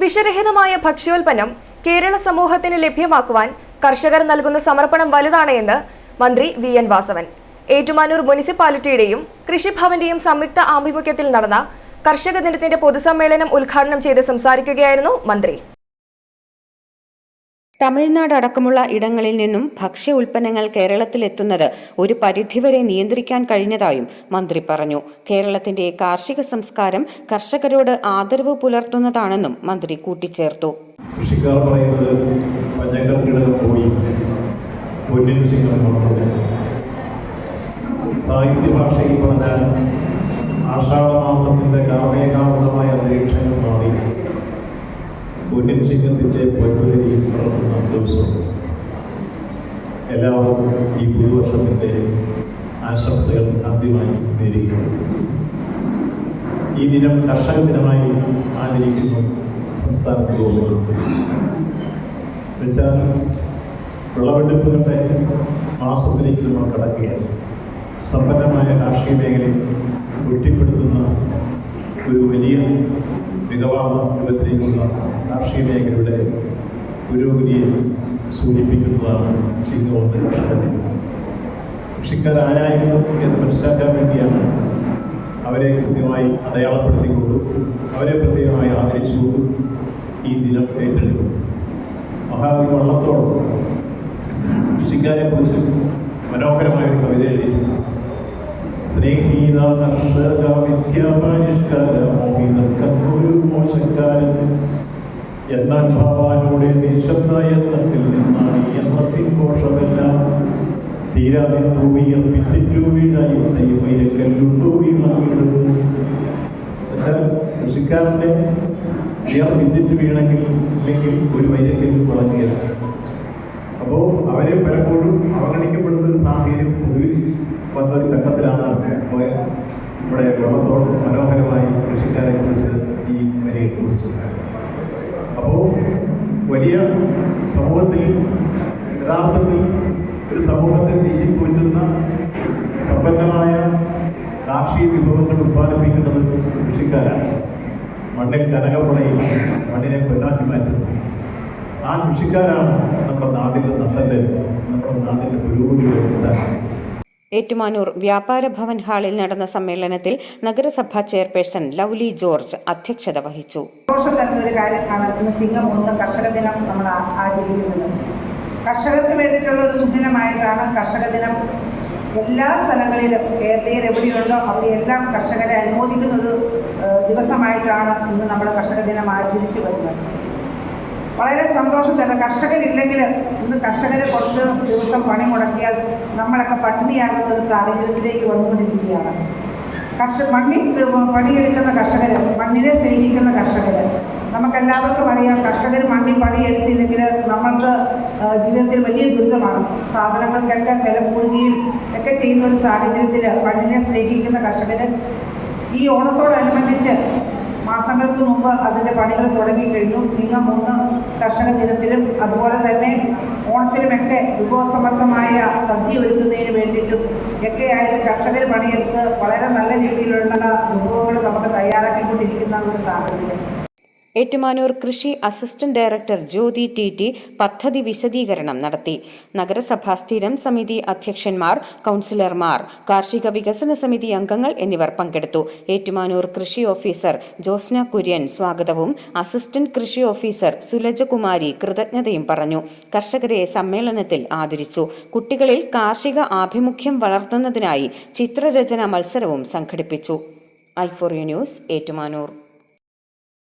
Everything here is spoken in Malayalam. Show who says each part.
Speaker 1: വിഷരഹിതമായ ഭക്ഷ്യോൽപ്പന്നം കേരള സമൂഹത്തിന് ലഭ്യമാക്കുവാൻ കർഷകർ നൽകുന്ന സമർപ്പണം വലുതാണ് എന്ന് മന്ത്രി വി എൻ വാസവൻ. ഏറ്റുമാനൂർ മുനിസിപ്പാലിറ്റിയുടെയും കൃഷിഭവന്റെയും സംയുക്ത ആഭിമുഖ്യത്തിൽ നടന്ന കർഷക ദിനത്തിന്റെ പൊതുസമ്മേളനം ഉദ്ഘാടനം ചെയ്ത് സംസാരിക്കുകയായിരുന്നു മന്ത്രി.
Speaker 2: തമിഴ്നാട് അടക്കമുള്ള ഇടങ്ങളിൽ നിന്നും ഭക്ഷ്യ ഉൽപ്പന്നങ്ങൾ കേരളത്തിലെത്തുന്നത് ഒരു പരിധിവരെ നിയന്ത്രിക്കാൻ കഴിഞ്ഞതായും മന്ത്രി പറഞ്ഞു. കേരളത്തിന്റെ കാർഷിക സംസ്കാരം കർഷകരോട് ആദരവ് പുലർത്തുന്നതാണെന്നും മന്ത്രി കൂട്ടിച്ചേർത്തു.
Speaker 3: കൃഷിക്കാർ പോയി സാഹിത്യ ഭാഷയിൽ കാർമേകാമൃതമായ അന്തരീക്ഷങ്ങൾ മാറി. പൊന്നിൻ ചിങ്ങത്തിന്റെ പൊന്നുലരി ഈ പുതുവർഷത്തിന്റെ ആശംസകൾ ആദ്യമായി നേരിടുന്നു ഈ ദിനം കർഷക ദിനമായി ആചരിക്കുന്നു സംസ്ഥാനത്ത് വെച്ചാൽ വിളവെടുപ്പുകളുടെ മാസത്തിലേക്ക് നമ്മൾ കടക്കുകയാണ്. സമ്പന്നമായ കാർഷിക മേഖലയിൽ വെട്ടിപ്പെടുത്തുന്ന ഒരു വലിയ മികവാർന്ന രൂപത്തിലേക്കുള്ള കാർഷിക മേഖലയുടെ പുരോഗതിയെ സൂചിപ്പിക്കുന്നതാണ് ചിങ്ങോന്ന് കർഷകരെ കൃഷിക്കാരായിരുന്നു എന്ന് മനസ്സിലാക്കാൻ വേണ്ടിയാണ് അവരെ കൃത്യമായി അടയാളപ്പെടുത്തിക്കൊണ്ടു അവരെ പ്രത്യേകമായി ആദരിച്ചുകൊണ്ടു ഈ ദിനം ഏറ്റെടുക്കും മഹാകവി വള്ളത്തോട് കൃഷിക്കാരെ കുറിച്ച് മനോഹരമായ ഒരു കവിത എഴുതി സ്നേഹീത എന്നാൽ ഭഗവാനോടെ നിശബ്ദ യത്നത്തിൽ നിന്നാണ് യന്ത്രത്തിൻ കോശമെല്ലാം തീരാതെ ഭൂമിയ പിറ്റിറ്റു വീഴായും. വൈരക്കല്ലുണ്ടോ വീണു എന്നുവെച്ചാൽ കൃഷിക്കാരന്റെ ഇയാൾ പിറ്റിറ്റ് വീണെങ്കിൽ ഇല്ലെങ്കിൽ ഒരു വൈരക്കല്ലും തുടങ്ങിയത് അപ്പോൾ അവരെ പലപ്പോഴും അവഗണിക്കപ്പെടുന്ന ഒരു സാഹചര്യം പൊതുവിൽ വന്ന ഒരു ഘട്ടത്തിലാണ് ഇവിടെ വെള്ളത്തോട് മനോഹരമായി കൃഷിക്കാരെ കുറിച്ച് ഈ വരയെ കുറിച്ച് വലിയ സമൂഹത്തിൽ യഥാർത്ഥത്തിൽ ഒരു സമൂഹത്തെ തീറ്റിപ്പോറ്റുന്ന സമ്പന്നമായ കാർഷിക വിഭവങ്ങൾ ഉത്പാദിപ്പിക്കുന്നത് കൃഷിക്കാരാണ്. മണ്ണിൽ കനകപ്പുണയിൽ മണ്ണിനെ പെണ്ണാക്കി മാറ്റുന്നു. ആ കൃഷിക്കാരാണ് നമ്മുടെ നാടിന്റെ നട്ടൽ നമ്മുടെ നാടിന്റെ പുരോഗതി അടിസ്ഥാനം
Speaker 2: ഏറ്റുമാനൂർ വ്യാപാര ഭവൻ ഹാളിൽ നടന്ന സമ്മേളനത്തിൽ നഗരസഭാ ചെയർപേഴ്സൺ ലൗലി ജോർജ് അധ്യക്ഷത വഹിച്ചു.
Speaker 4: സന്തോഷം തരുന്ന കാര്യമാണ് ഇന്ന് ചിങ്ങം ഒന്ന് കർഷക നമ്മൾ ആചരിക്കുന്നത്. കർഷകർക്ക് വേണ്ടിയിട്ടുള്ള ഒരു സുദിനമായിട്ടാണ് കർഷക ദിനം. എല്ലാ സ്ഥലങ്ങളിലും കേരളീയർ എവിടെയുണ്ടോ അവിടെയെല്ലാം കർഷകരെ അനുമോദിക്കുന്ന ഒരു ദിവസമായിട്ടാണ് ഇന്ന് നമ്മൾ കർഷക ദിനം ആചരിച്ചു വരുന്നത്. വളരെ സന്തോഷം തന്നെ. കർഷകരില്ലെങ്കിൽ ഇന്ന് കർഷകരെ കുറച്ച് ദിവസം പണി മുടക്കിയാൽ നമ്മളൊക്കെ പട്ടിണിയാകുന്ന ഒരു സാഹചര്യത്തിലേക്ക് വന്നുകൊണ്ടിരിക്കുകയാണ്. കർഷക മണ്ണിൽ പണിയെടുക്കുന്ന കർഷകർ മണ്ണിനെ സ്നേഹിക്കുന്ന കർഷകർ നമുക്കെല്ലാവർക്കും അറിയാം കർഷകർ മണ്ണിൽ പണിയെടുത്തില്ലെങ്കിൽ നമ്മൾക്ക് ജീവിതത്തിൽ വലിയ ദുരിതമാണ്. സാധനങ്ങൾക്കൊക്കെ വില കൂടുകയും ഒക്കെ ചെയ്യുന്ന ഒരു സാഹചര്യത്തിൽ മണ്ണിനെ സ്നേഹിക്കുന്ന കർഷകർ ഈ ഓണത്തോടനുബന്ധിച്ച് മാസങ്ങൾക്ക് മുമ്പ് അതിന്റെ പണികൾ തുടങ്ങിക്കഴിഞ്ഞു ചിങ്ങം മൂന്ന് കർഷക ദിനത്തിലും അതുപോലെ തന്നെ ഓണത്തിനുമൊക്കെ വിഭവസമർത്ഥമായ സദ്യ ഒരുക്കുന്നതിന് വേണ്ടിയിട്ടും ഒക്കെയായിട്ട് കർഷകർ പണിയെടുത്ത് വളരെ നല്ല രീതിയിലുള്ള വിഭവങ്ങൾ നമുക്ക് തയ്യാറാക്കിക്കൊണ്ടിരിക്കുന്ന ഒരു സാഹചര്യം.
Speaker 2: ഏറ്റുമാനൂർ കൃഷി assistant director Jyothi T T പദ്ധതി വിശദീകരണം നടത്തി. നഗരസഭാ സ്ഥിരം സമിതി അധ്യക്ഷന്മാർ കൗൺസിലർമാർ കാർഷിക വികസന സമിതി അംഗങ്ങൾ എന്നിവർ പങ്കെടുത്തു. ഏറ്റുമാനൂർ കൃഷി ഓഫീസർ ജോസ്ന കുര്യൻ സ്വാഗതവും അസിസ്റ്റന്റ് കൃഷി ഓഫീസർ സുലജകുമാരി കൃതജ്ഞതയും പറഞ്ഞു. കർഷകരെ സമ്മേളനത്തിൽ ആദരിച്ചു. കുട്ടികളിൽ കാർഷിക ആഭിമുഖ്യം വളർത്തുന്നതിനായി ചിത്രരചന മത്സരവും സംഘടിപ്പിച്ചു. I four news Ettumanoor.